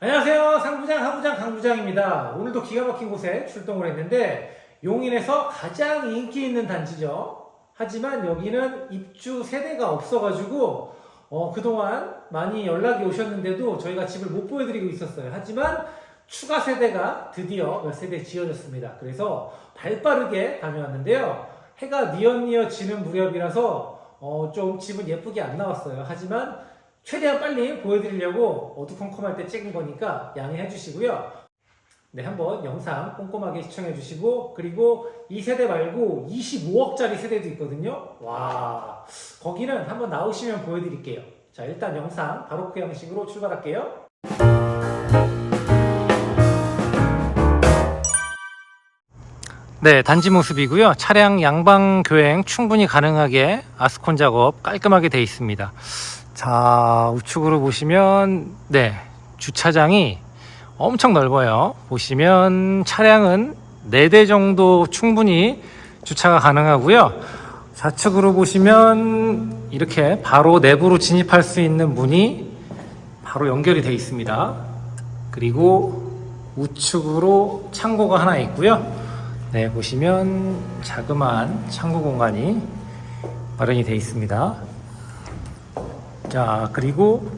안녕하세요. 상부장, 하부장, 강부장입니다. 오늘도 기가 막힌 곳에 출동을 했는데 용인에서 가장 인기 있는 단지죠. 하지만 여기는 입주 세대가 없어가지고 어, 그동안 많이 연락이 오셨는데도 저희가 집을 못 보여드리고 있었어요. 하지만 추가 세대가 드디어 몇 세대 지어졌습니다. 그래서 발 빠르게 다녀왔는데요. 해가 니엇니엇 지는 무렵이라서 어, 좀 집은 예쁘게 안 나왔어요. 하지만 최대한 빨리 보여드리려고 어두컴컴할 때 찍은 거니까 양해해 주시고요. 네, 한번 영상 꼼꼼하게 시청해 주시고, 그리고 이 세대 말고 25억짜리 세대도 있거든요. 와, 거기는 한번 나오시면 보여드릴게요. 자, 일단 영상 바로크 형식으로 출발할게요. 네, 단지 모습이고요. 차량 양방 교행 충분히 가능하게 아스콘 작업 깔끔하게 돼 있습니다. 자, 우측으로 보시면 네, 주차장이 엄청 넓어요. 보시면 차량은 4대 정도 충분히 주차가 가능하고요. 좌측으로 보시면 이렇게 바로 내부로 진입할 수 있는 문이 바로 연결이 되어 있습니다. 그리고 우측으로 창고가 하나 있고요. 네, 보시면 자그마한 창고 공간이 마련이 되어 있습니다. 자, 그리고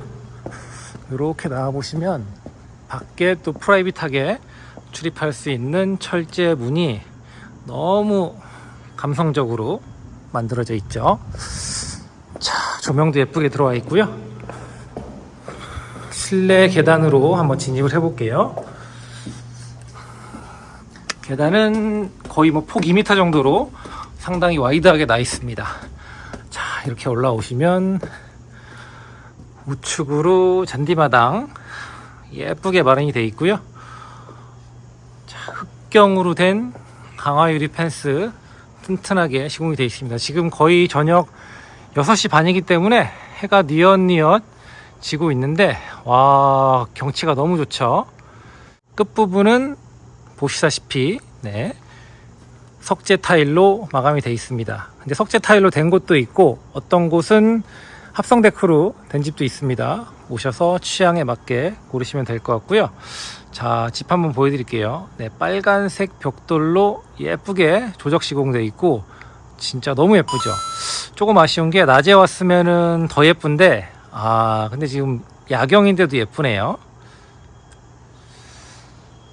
이렇게 나와 보시면 밖에 또 프라이빗하게 출입할 수 있는 철제 문이 너무 감성적으로 만들어져 있죠. 자, 조명도 예쁘게 들어와 있고요. 실내 계단으로 한번 진입을 해볼게요. 계단은 거의 뭐 폭 2m 정도로 상당히 와이드하게 나 있습니다. 자, 이렇게 올라오시면 우측으로 잔디마당 예쁘게 마련이 되어 있고요. 자, 흑경으로 된 강화 유리 펜스 튼튼하게 시공이 되어 있습니다. 지금 거의 저녁 6시 반이기 때문에 해가 뉘엿뉘엿 지고 있는데 와 경치가 너무 좋죠. 끝부분은 보시다시피 네, 석재 타일로 마감이 되어 있습니다. 근데 석재 타일로 된 곳도 있고 어떤 곳은 합성 데크로 된 집도 있습니다. 오셔서 취향에 맞게 고르시면 될 것 같고요. 자, 집 한번 보여드릴게요. 네, 빨간색 벽돌로 예쁘게 조적 시공되어 있고 진짜 너무 예쁘죠. 조금 아쉬운 게 낮에 왔으면은 더 예쁜데 아, 근데 지금 야경인데도 예쁘네요.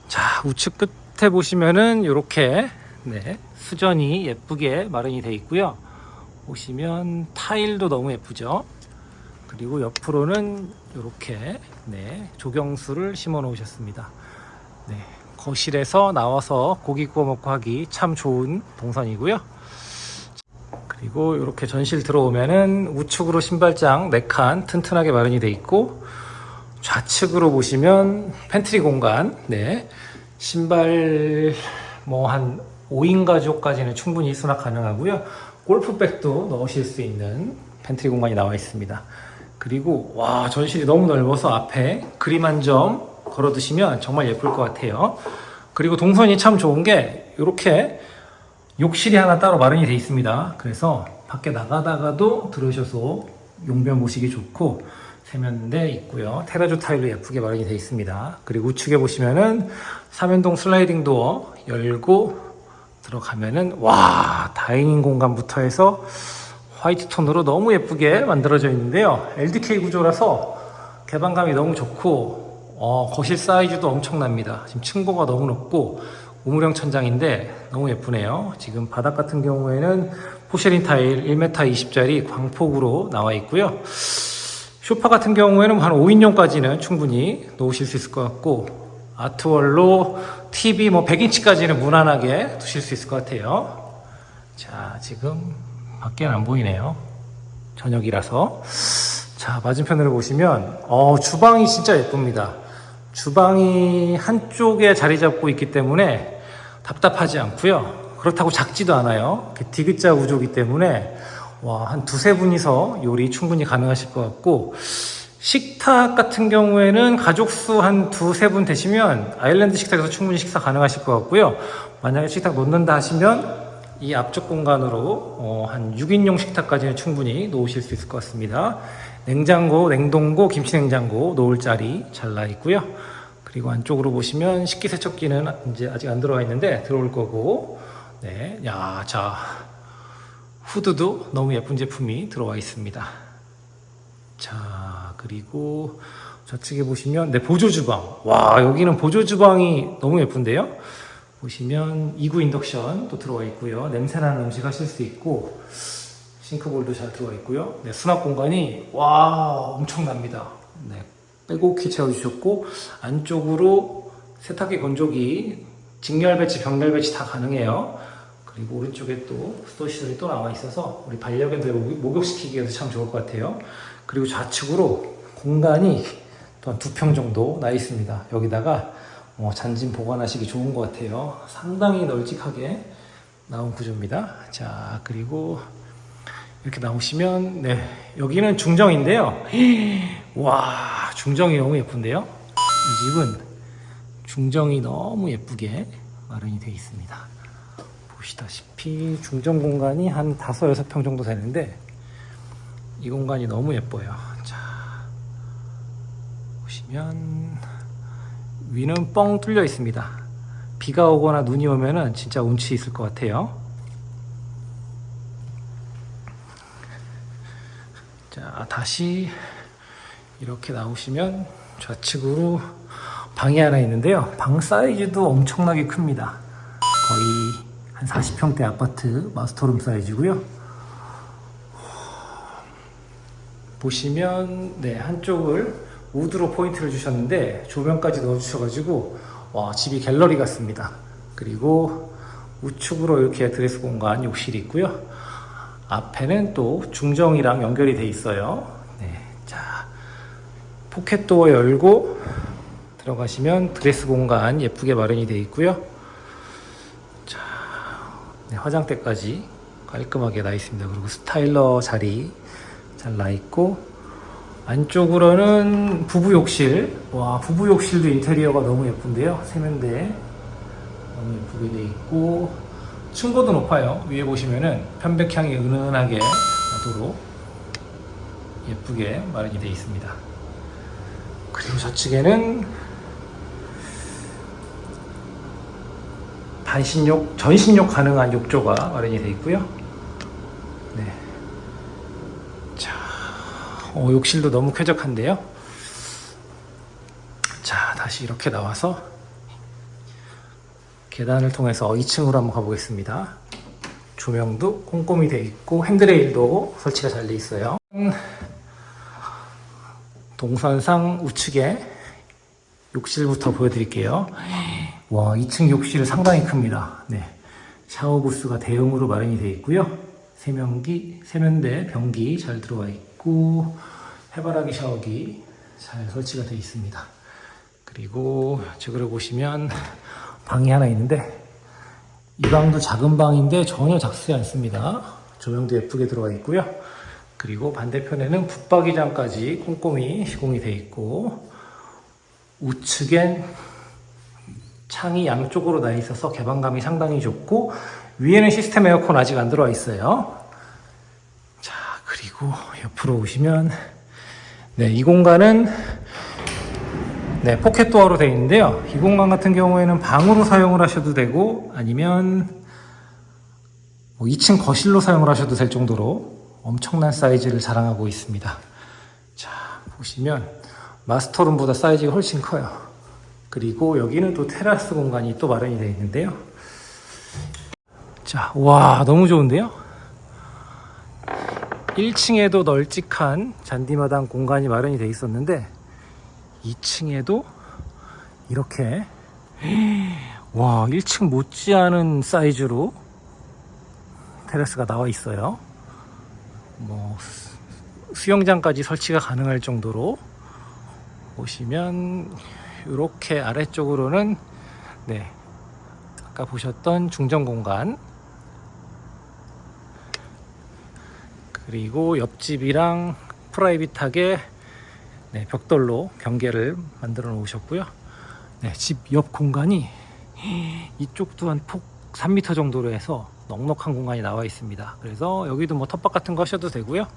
자, 우측 끝에 보시면은 이렇게 네, 수전이 예쁘게 마련이 되어 있고요. 보시면 타일도 너무 예쁘죠. 그리고 옆으로는 이렇게 네, 조경수를 심어 놓으셨습니다. 네, 거실에서 나와서 고기 구워 먹고 하기 참 좋은 동선이고요. 그리고 이렇게 전실 들어오면은 우측으로 신발장 4칸 튼튼하게 마련이 되어 있고 좌측으로 보시면 팬트리 공간, 네. 신발 뭐 한 5인 가족까지는 충분히 수납 가능하고요. 골프백도 넣으실 수 있는 팬트리 공간이 나와 있습니다. 그리고 와 전실이 너무 넓어서 앞에 그림 한 점 걸어 두시면 정말 예쁠 것 같아요. 그리고 동선이 참 좋은 게 이렇게 욕실이 하나 따로 마련이 되어 있습니다. 그래서 밖에 나가다가도 들으셔서 용변 보시기 좋고 세면대 있고요. 테라조 타일로 예쁘게 마련이 되어 있습니다. 그리고 우측에 보시면은 삼연동 슬라이딩 도어 열고 들어가면은 와 다이닝 공간부터 해서 화이트 톤으로 너무 예쁘게 만들어져 있는데요. LDK 구조라서 개방감이 너무 좋고 어, 거실 사이즈도 엄청납니다. 지금 층고가 너무 높고 우물형 천장인데 너무 예쁘네요. 지금 바닥 같은 경우에는 포쉐린 타일 1m 20짜리 광폭으로 나와 있고요. 쇼파 같은 경우에는 한 5인용까지는 충분히 놓으실 수 있을 것 같고 아트월로 TV 뭐 100인치까지는 무난하게 두실 수 있을 것 같아요. 자, 지금 밖에는 안 보이네요. 저녁이라서. 자, 맞은편으로 보시면 어, 주방이 진짜 예쁩니다. 주방이 한쪽에 자리 잡고 있기 때문에 답답하지 않고요. 그렇다고 작지도 않아요. 디귿자 구조이기 때문에 와, 한 두세 분이서 요리 충분히 가능하실 것 같고, 식탁 같은 경우에는 가족 수 한 두세 분 되시면 아일랜드 식탁에서 충분히 식사 가능하실 것 같고요. 만약에 식탁 놓는다 하시면 이 앞쪽 공간으로 어, 한 6인용 식탁까지는 충분히 놓으실 수 있을 것 같습니다. 냉장고, 냉동고, 김치냉장고 놓을 자리 잘 나 있고요. 그리고 안쪽으로 보시면 식기세척기는 이제 아직 안 들어와 있는데 들어올 거고, 네, 야, 자 후드도 너무 예쁜 제품이 들어와 있습니다. 자, 그리고 저측에 보시면 네, 보조 주방. 와, 여기는 보조 주방이 너무 예쁜데요. 보시면 2구 인덕션 또 들어와 있고요. 냄새나는 음식 하실 수 있고 싱크볼도 잘 들어와 있고요. 네, 수납 공간이 와, 엄청납니다. 네, 빼곡히 채워 주셨고 안쪽으로 세탁기 건조기 직렬 배치, 병렬 배치 다 가능해요. 그리고 오른쪽에 또 스토어 시설이 또 나와 있어서 우리 반려견들 목욕- 목욕시키기에도 참 좋을 것 같아요. 그리고 좌측으로 공간이 또한두 평 정도 나 있습니다. 여기다가 어, 잔짐 보관하시기 좋은 것 같아요. 상당히 널찍하게 나온 구조입니다. 자, 그리고 이렇게 나오시면 네 여기는 중정인데요. 와 중정이 너무 예쁜데요. 이 집은 중정이 너무 예쁘게 마련이 되어 있습니다. 보시다시피 중정 공간이 한 다섯 여섯 평 정도 되는데 이 공간이 너무 예뻐요. 자 보시면 위는 뻥 뚫려 있습니다. 비가 오거나 눈이 오면은 진짜 운치 있을 것 같아요. 자, 다시 이렇게 나오시면 좌측으로 방이 하나 있는데요. 방 사이즈도 엄청나게 큽니다. 거의 한 40평대 아파트 마스터룸 사이즈고요. 보시면 네 한쪽을 우드로 포인트를 주셨는데 조명까지 넣어주셔가지고 와 집이 갤러리 같습니다. 그리고 우측으로 이렇게 드레스 공간 욕실이 있고요. 앞에는 또 중정이랑 연결이 돼 있어요. 네, 자 포켓 도어 열고 들어가시면 드레스 공간 예쁘게 마련이 돼 있고요. 자 네, 화장대까지 깔끔하게 나 있습니다. 그리고 스타일러 자리 잘 나 있고 안쪽으로는 부부 욕실. 와 부부 욕실도 인테리어가 너무 예쁜데요. 세면대 너무 예쁘게 돼 있고 층고도 높아요. 위에 보시면은 편백향이 은은하게 나도록 예쁘게 마련이 되어 있습니다. 그리고 저측에는 단신욕, 전신욕 가능한 욕조가 마련이 되어 있고요. 네. 자, 어, 욕실도 너무 쾌적한데요. 자, 다시 이렇게 나와서 계단을 통해서 2층으로 한번 가보겠습니다. 조명도 꼼꼼히 되어 있고 핸드레일도 설치가 잘 되어 있어요. 음, 동선상 우측에 욕실부터 보여드릴게요. 와, 2층 욕실 상당히 큽니다. 네. 샤워 부스가 대형으로 마련이 되어 있고요. 세면기, 세면대, 변기 잘 들어와 있고 해바라기 샤워기 잘 설치가 되어 있습니다. 그리고 저기를 보시면 방이 하나 있는데 이 방도 작은 방인데 전혀 작지 않습니다. 조명도 예쁘게 들어와 있고요. 그리고 반대편에는 붙박이장까지 꼼꼼히 시공이 되어 있고 우측엔 창이 양쪽으로 나 있어서 개방감이 상당히 좋고 위에는 시스템 에어컨 아직 안 들어와 있어요. 자 그리고 옆으로 오시면 네 이 공간은 네, 포켓 도어로 되어 있는데요. 이 공간 같은 경우에는 방으로 사용을 하셔도 되고 아니면 뭐 2층 거실로 사용을 하셔도 될 정도로 엄청난 사이즈를 자랑하고 있습니다. 자, 보시면 마스터룸보다 사이즈가 훨씬 커요. 그리고 여기는 또 테라스 공간이 또 마련이 되어 있는데요. 자, 와, 너무 좋은데요? 1층에도 널찍한 잔디마당 공간이 마련이 되어 있었는데 2층에도 이렇게 와 1층 못지않은 사이즈로 테라스가 나와 있어요. 뭐 수- 수영장까지 설치가 가능할 정도로 보시면 이렇게 아래쪽으로는 네 아까 보셨던 중정 공간 그리고 옆집이랑 프라이빗하게 네, 벽돌로 경계를 만들어 놓으셨고요. 네, 집 옆 공간이 이쪽도 한 폭 3m 정도로 해서 넉넉한 공간이 나와 있습니다. 그래서 여기도 뭐 텃밭 같은 거 하셔도 되고요.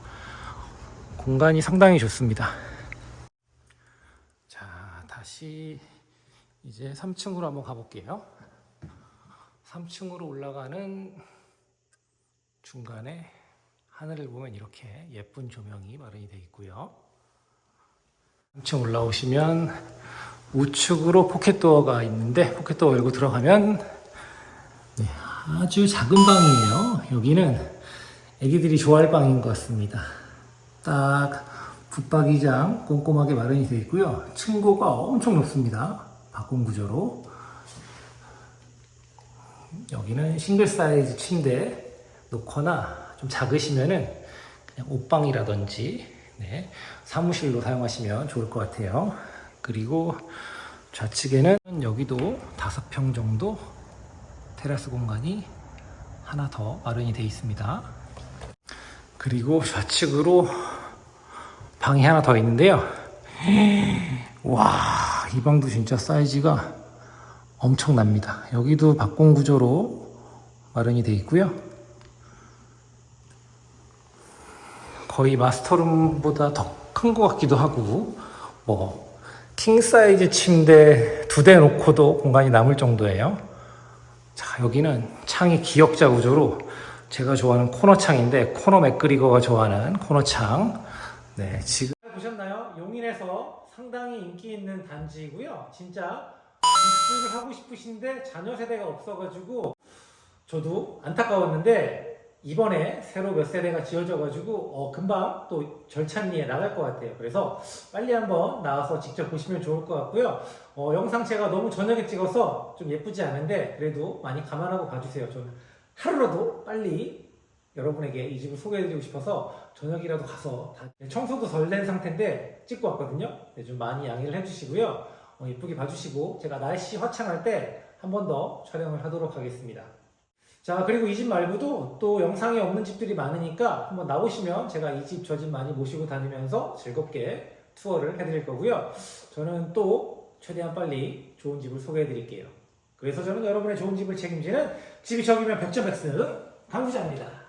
공간이 상당히 좋습니다. 자, 다시 이제 3층으로 한번 가볼게요. 3층으로 올라가는 중간에 하늘을 보면 이렇게 예쁜 조명이 마련이 되어 있고요. 3층 올라오시면 우측으로 포켓도어가 있는데 포켓도어 열고 들어가면 네, 아주 작은 방이에요. 여기는 애기들이 좋아할 방인 것 같습니다. 딱 붙박이장 꼼꼼하게 마련이 되어 있고요. 층고가 엄청 높습니다. 바꿈 구조로. 여기는 싱글 사이즈 침대 놓거나 좀 작으시면은 그냥 옷방이라든지 네, 사무실로 사용하시면 좋을 것 같아요. 그리고 좌측에는 여기도 다섯 평 정도 테라스 공간이 하나 더 마련이 되어 있습니다. 그리고 좌측으로 방이 하나 더 있는데요. 와, 이 방도 진짜 사이즈가 엄청납니다. 여기도 박공 구조로 마련이 되어 있고요. 거의 마스터룸보다 더 큰 것 같기도 하고, 뭐, 킹 사이즈 침대 두 대 놓고도 공간이 남을 정도예요. 자, 여기는 창이 기역자 구조로 제가 좋아하는 코너 창인데, 코너 맥그리거가 좋아하는 코너 창. 네, 지금. 보셨나요? 용인에서 상당히 인기 있는 단지이고요. 진짜 입주를 하고 싶으신데 자녀 세대가 없어가지고 저도 안타까웠는데 이번에 새로 몇 세대가 지어져가지고 어, 금방 또 절찬리에 나갈 것 같아요. 그래서 빨리 한번 나와서 직접 보시면 좋을 것 같고요. 어, 영상 제가 너무 저녁에 찍어서 좀 예쁘지 않은데 그래도 많이 감안하고 봐주세요. 저는 하루라도 빨리 여러분에게 이 집을 소개해드리고 싶어서 저녁이라도 가서 다 청소도 덜 된 상태인데 찍고 왔거든요. 네, 좀 많이 양해를 해주시고요. 어, 예쁘게 봐주시고 제가 날씨 화창할 때 한 번 더 촬영을 하도록 하겠습니다. 자 그리고 이 집 말고도 또 영상에 없는 집들이 많으니까 한번 나오시면 제가 이 집 저 집 많이 모시고 다니면서 즐겁게 투어를 해드릴 거고요. 저는 또 최대한 빨리 좋은 집을 소개해 드릴게요. 그래서 저는 여러분의 좋은 집을 책임지는 집이 적이면 100점 X 강부자입니다.